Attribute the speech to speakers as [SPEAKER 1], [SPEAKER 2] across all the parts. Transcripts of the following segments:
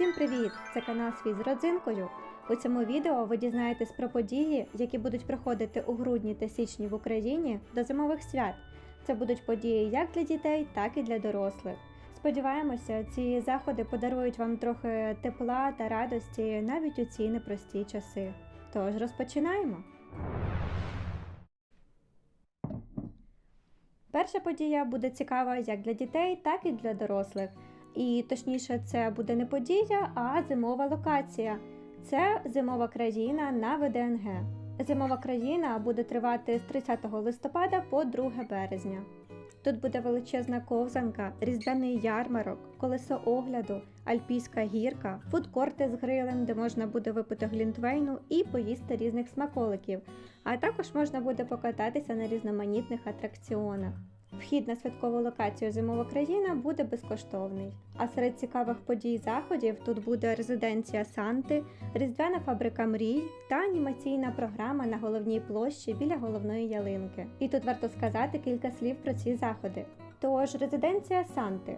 [SPEAKER 1] Всім привіт! Це канал Світ з родзинкою. У цьому відео ви дізнаєтесь про події, які будуть проходити у грудні та січні в Україні до зимових свят. Це будуть події як для дітей, так і для дорослих. Сподіваємося, ці заходи подарують вам трохи тепла та радості навіть у ці непрості часи. Тож розпочинаємо. Перша подія буде цікава як для дітей, так і для дорослих. І точніше, це буде не подія, а зимова локація. Це зимова країна на ВДНГ. Зимова країна буде тривати з 30 листопада по 2 березня. Тут буде величезна ковзанка, різдвяний ярмарок, колесо огляду, альпійська гірка, фудкорти з грилем, де можна буде випити глінтвейну і поїсти різних смаколиків. А також можна буде покататися на різноманітних атракціонах. Вхід на святкову локацію Зимова країна буде безкоштовний. А серед цікавих подій заходів тут буде резиденція Санти, різдвяна фабрика мрій та анімаційна програма на головній площі біля головної ялинки. І тут варто сказати кілька слів про ці заходи. Тож, резиденція Санти.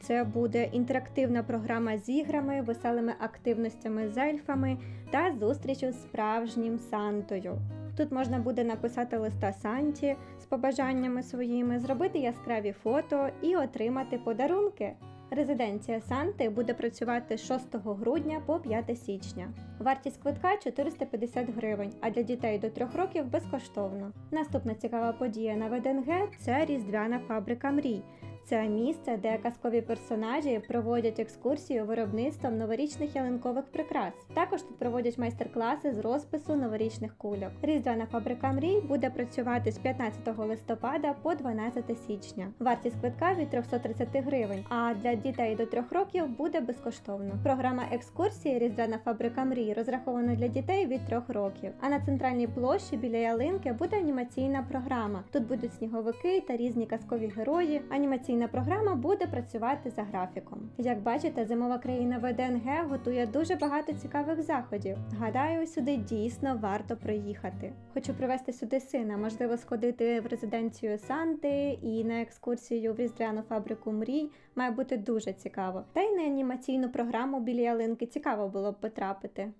[SPEAKER 1] Це буде інтерактивна програма з іграми, веселими активностями з ельфами та зустрічю з справжнім Сантою. Тут можна буде написати листа Санті з побажаннями своїми, зробити яскраві фото і отримати подарунки. Резиденція Санти буде працювати з 6 грудня по 5 січня. Вартість квитка 450 гривень, а для дітей до 3 років безкоштовно. Наступна цікава подія на ВДНГ це Різдвяна фабрика мрій. Це місце, де казкові персонажі проводять екскурсію виробництвом новорічних ялинкових прикрас. Також тут проводять майстер-класи з розпису новорічних кульок. Різдвяна фабрика мрій буде працювати з 15 листопада по 12 січня. Вартість квитка від 330 гривень, а для дітей до 3 років буде безкоштовно. Програма екскурсії Різдвяна фабрика мрій розрахована для дітей від 3 років. А на центральній площі біля ялинки буде анімаційна програма. Тут будуть сніговики та різні казкові герої. Анімаційна програма буде працювати за графіком. Як бачите, зимова країна ВДНГ готує дуже багато цікавих заходів. Гадаю, сюди дійсно варто приїхати. Хочу привезти сюди сина, можливо, сходити в резиденцію Санти і на екскурсію в різдвяну фабрику мрій. Має бути дуже цікаво. Та й на анімаційну програму біля ялинки цікаво було б потрапити.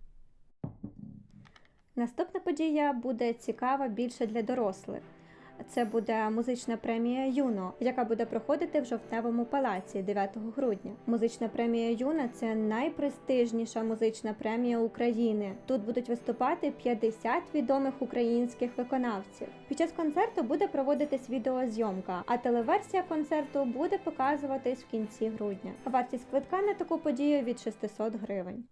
[SPEAKER 1] Наступна подія буде цікава більше для дорослих. Це буде музична премія Юно, яка буде проходити в жовтневому палаці 9 грудня. Музична премія Юна це найпрестижніша музична премія України. Тут будуть виступати 50 відомих українських виконавців. Під час концерту буде проводитись відеозйомка, а телеверсія концерту буде показуватись в кінці грудня. Вартість квитка на таку подію від 600 гривень.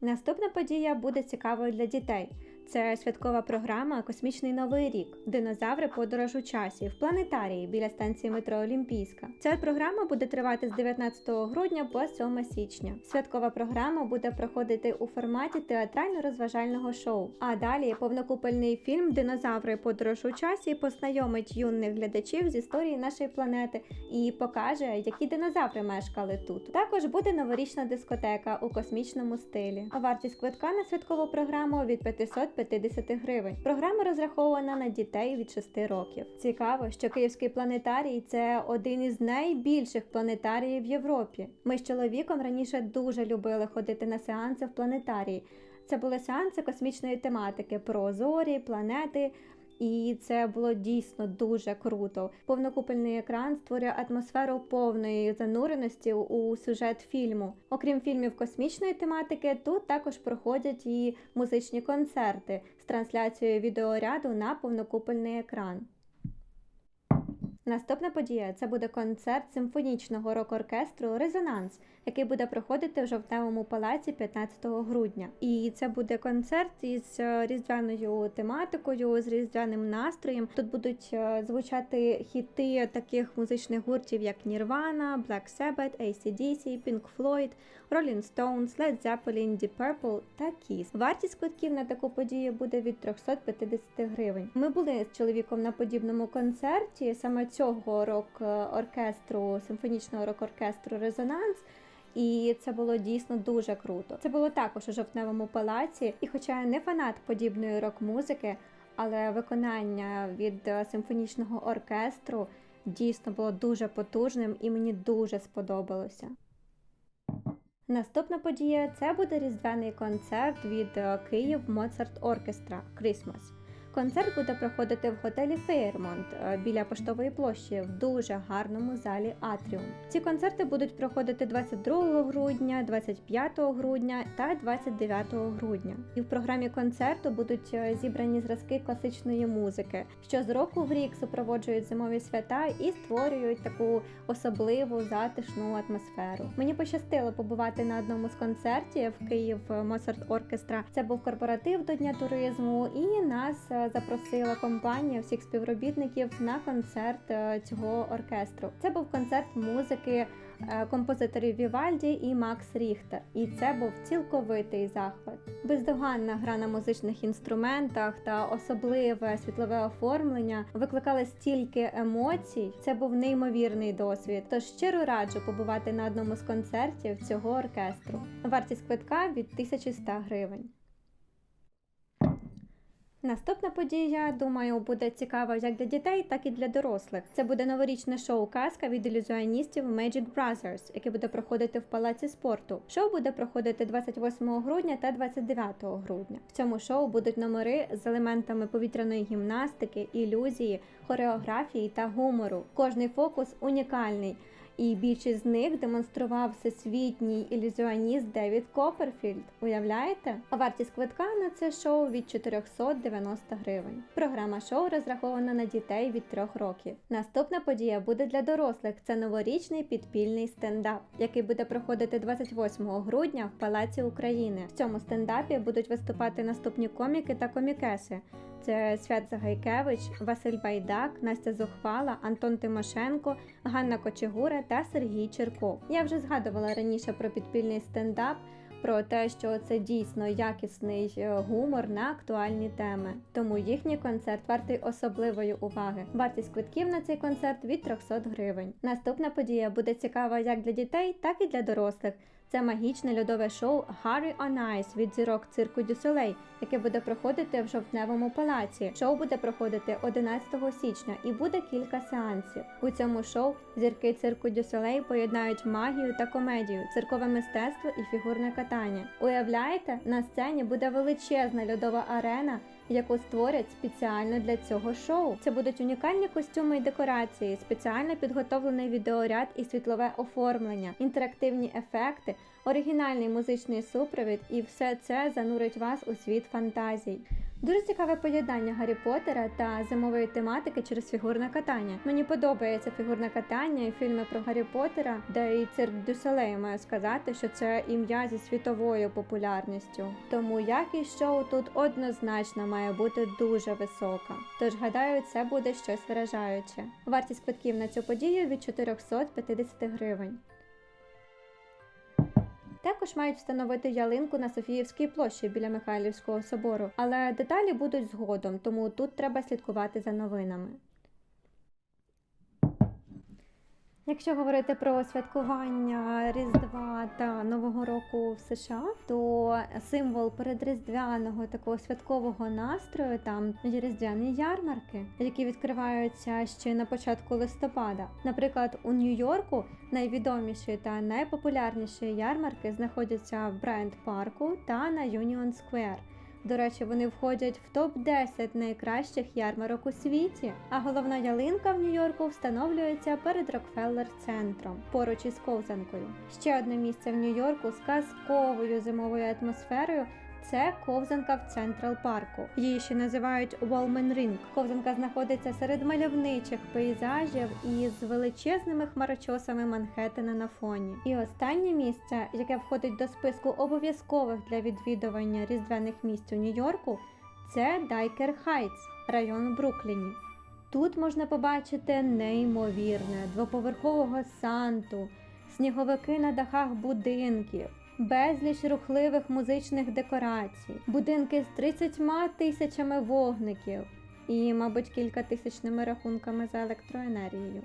[SPEAKER 1] Наступна подія буде цікавою для дітей. Це святкова програма Космічний Новий рік. Динозаври подорож у часі в планетарії біля станції метро Олімпійська. Ця програма буде тривати з 19 грудня по 7 січня. Святкова програма буде проходити у форматі театрально-розважального шоу. А далі повнокупольний фільм Динозаври подорож у часі познайомить юних глядачів з історії нашої планети і покаже, які динозаври мешкали тут. Також буде новорічна дискотека у космічному стилі. А вартість квитка на святкову програму від 500 50 гривень. Програма розрахована на дітей від 6 років. Цікаво, що Київський планетарій це один із найбільших планетаріїв в Європі. Ми з чоловіком раніше дуже любили ходити на сеанси в планетарії. Це були сеанси космічної тематики про зорі, планети. І це було дійсно дуже круто. Повнокупельний екран створює атмосферу повної зануреності у сюжет фільму. Окрім фільмів космічної тематики, тут також проходять і музичні концерти з трансляцією відеоряду на повнокупельний екран. Наступна подія це буде концерт симфонічного рок-оркестру Резонанс, який буде проходити в жовтневому палаці 15 грудня. І це буде концерт із е, різдвяною тематикою, з різдвяним настроєм. Тут будуть е, звучати хіти таких музичних гуртів, як Nirvana, Black Sabbath, AC/DC, Pink Floyd, Rolling Stones, Led Zeppelin, Deep Purple та Kiss. Вартість квитків на таку подію буде від 350 гривень. Ми були з чоловіком на подібному концерті саме цього рок-оркестру, симфонічного рок-оркестру Резонанс. І це було дійсно дуже круто. Це було також у жовтневому палаці. І, хоча я не фанат подібної рок-музики, але виконання від е, симфонічного оркестру дійсно було дуже потужним і мені дуже сподобалося. Наступна подія це буде різдвяний концерт від е, Київ Моцарт Оркестра Christmas. Концерт буде проходити в готелі Фейермонт е, біля поштової площі в дуже гарному залі Атріум. Ці концерти будуть проходити 22 грудня, 25 грудня та 29 грудня. І в програмі концерту будуть е, зібрані зразки класичної музики, що з року в рік супроводжують зимові свята і створюють таку особливу затишну атмосферу. Мені пощастило побувати на одному з концертів Київ Моцарт Оркестра. Це був корпоратив до Дня туризму, і нас е, запросила компанія всіх співробітників на концерт е, цього оркестру. Це був концерт музики е, композиторів Вівальді і Макс Ріхтер. І це був цілковитий захват. Бездоганна гра на музичних інструментах та особливе світлове оформлення викликали стільки емоцій. Це був неймовірний досвід. Тож щиро раджу побувати на одному з концертів цього оркестру. Вартість квитка від 1100 гривень. Наступна подія, думаю, буде цікава як для дітей, так і для дорослих. Це буде новорічне шоу казка від ілюзіоністів Magic Brothers, яке буде проходити в палаці спорту. Шоу буде проходити 28 грудня та 29 грудня. В цьому шоу будуть номери з елементами повітряної гімнастики, ілюзії, хореографії та гумору. Кожний фокус унікальний. І більшість з них демонстрував всесвітній ілюзіоніст Девід Копперфільд. Уявляєте? А вартість квитка на це шоу від 490 гривень. Програма шоу розрахована на дітей від 3 років. Наступна подія буде для дорослих. Це новорічний підпільний стендап, який буде проходити 28 грудня в Палаці України. В цьому стендапі будуть виступати наступні коміки та комікеси. Свят Загайкевич, Василь Байдак, Настя Зухвала, Антон Тимошенко, Ганна Кочегура та Сергій Черков. Я вже згадувала раніше про підпільний стендап. Про те, що це дійсно якісний е, гумор на актуальні теми, тому їхній концерт вартий особливої уваги. Вартість квитків на цей концерт від 300 гривень. Наступна подія буде цікава як для дітей, так і для дорослих. Це магічне льодове шоу on Ice від зірок цирку Дюсолей, яке буде проходити в жовтневому палаці. Шоу буде проходити 11 січня і буде кілька сеансів. У цьому шоу зірки цирку Дюсолей поєднають магію та комедію, циркове мистецтво і фігурне катання. Уявляєте, на сцені буде величезна льодова арена. Яку створять спеціально для цього шоу. Це будуть унікальні костюми і декорації, спеціально підготовлений відеоряд і світлове оформлення, інтерактивні ефекти, оригінальний музичний супровід, і все це занурить вас у світ фантазій. Дуже цікаве поєднання Гаррі Поттера та зимової тематики через фігурне катання. Мені подобається фігурне катання і фільми про Гаррі Поттера, де і цирк Дюсолей маю сказати, що це ім'я зі світовою популярністю. Тому якість шоу тут однозначно має бути дуже висока. Тож гадаю, це буде щось виражаюче. Вартість квитків на цю подію від 450 гривень. Також мають встановити ялинку на Софіївській площі біля Михайлівського собору, але деталі будуть згодом, тому тут треба слідкувати за новинами. Якщо говорити про святкування Різдва та Нового року в США, то символ передріздвяного такого святкового настрою там є різдвяні ярмарки, які відкриваються ще на початку листопада. Наприклад, у Нью-Йорку найвідоміші та найпопулярніші ярмарки знаходяться в Брайант парку та на Юніон Сквер. До речі, вони входять в топ-10 найкращих ярмарок у світі. А головна ялинка в Нью-Йорку встановлюється перед Рокфеллер центром поруч із ковзанкою. Ще одне місце в Нью-Йорку з казковою зимовою атмосферою. Це ковзанка в Централ парку. Її ще називають Wallman Ring. Ковзанка знаходиться серед мальовничих пейзажів із величезними хмарочосами Манхеттена на фоні. І останнє місце, яке входить до списку обов'язкових для відвідування різдвяних місць у Нью-Йорку, це Дайкер Хайтс, район Брукліні. Тут можна побачити неймовірне двоповерхового санту, сніговики на дахах будинків безліч рухливих музичних декорацій, будинки з 30 тисячами вогників і, мабуть, кількатисячними рахунками за електроенергію.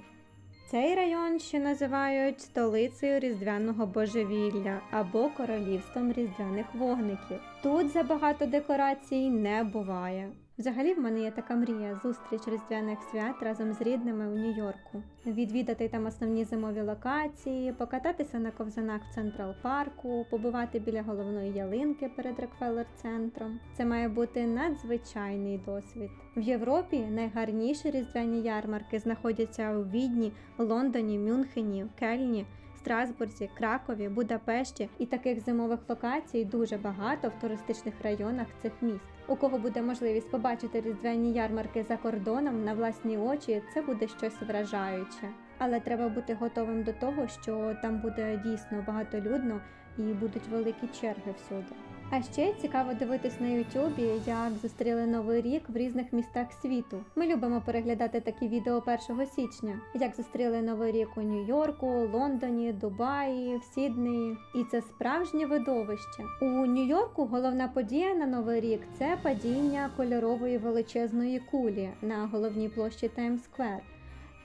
[SPEAKER 1] Цей район ще називають столицею різдвяного божевілля або королівством різдвяних вогників. Тут забагато декорацій не буває. Взагалі, в мене є така мрія зустріч різдвяних свят разом з рідними у Нью-Йорку, відвідати там основні зимові локації, покататися на ковзанах в Централ парку, побувати біля головної ялинки перед Рокфеллер центром. Це має бути надзвичайний досвід. В Європі найгарніші різдвяні ярмарки знаходяться у Відні, Лондоні, Мюнхені, Кельні. Страсбурзі, Кракові, Будапешті і таких зимових локацій дуже багато в туристичних районах цих міст. У кого буде можливість побачити різдвяні ярмарки за кордоном на власні очі, це буде щось вражаюче. Але треба бути готовим до того, що там буде дійсно багатолюдно і будуть великі черги всюди. А ще цікаво дивитись на Ютубі, як зустріли новий рік в різних містах світу. Ми любимо переглядати такі відео 1 січня, як зустріли новий рік у Нью-Йорку, Лондоні, Дубаї, в Сіднеї. І це справжнє видовище. У Нью-Йорку головна подія на новий рік це падіння кольорової величезної кулі на головній площі Таймс-сквер.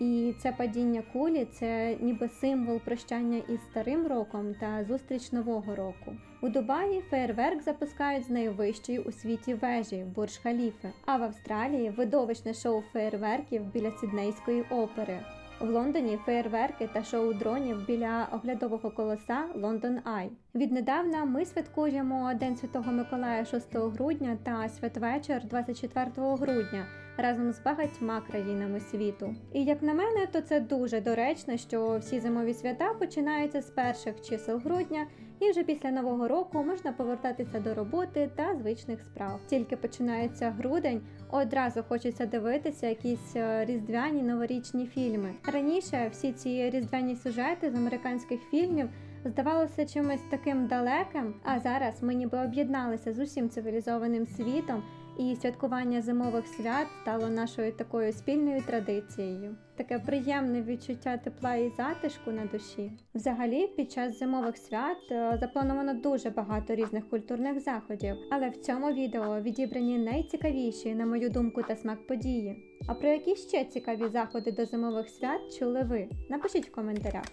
[SPEAKER 1] І це падіння кулі це ніби символ прощання із старим роком та зустріч нового року. У Дубаї фейерверк запускають з найвищої у світі вежі Бурж Халіфи, а в Австралії видовищне шоу фейерверків біля Сіднейської опери. В Лондоні феєрверки та шоу дронів біля оглядового колоса Лондон Ай. Віднедавна ми святкуємо День Святого Миколая 6 грудня та святвечір 24 грудня разом з багатьма країнами світу. І як на мене, то це дуже доречно, що всі зимові свята починаються з перших чисел грудня. І вже після нового року можна повертатися до роботи та звичних справ. Тільки починається грудень, одразу хочеться дивитися якісь е, різдвяні новорічні фільми. Раніше всі ці різдвяні сюжети з американських фільмів здавалося чимось таким далеким. А зараз ми ніби об'єдналися з усім цивілізованим світом, і святкування зимових свят стало нашою такою спільною традицією. Таке приємне відчуття тепла і затишку на душі. Взагалі, під час зимових свят е, заплановано дуже багато різних культурних заходів, але в цьому відео відібрані найцікавіші, на мою думку, та смак події. А про які ще цікаві заходи до зимових свят чули ви? Напишіть в коментарях.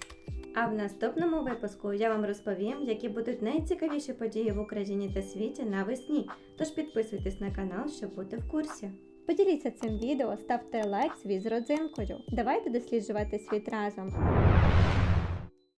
[SPEAKER 2] А в наступному випуску я вам розповім, які будуть найцікавіші події в Україні та світі навесні. Тож підписуйтесь на канал, щоб бути в курсі.
[SPEAKER 1] Поділіться цим відео, ставте лайк свій з родзинкою. Давайте досліджувати світ разом.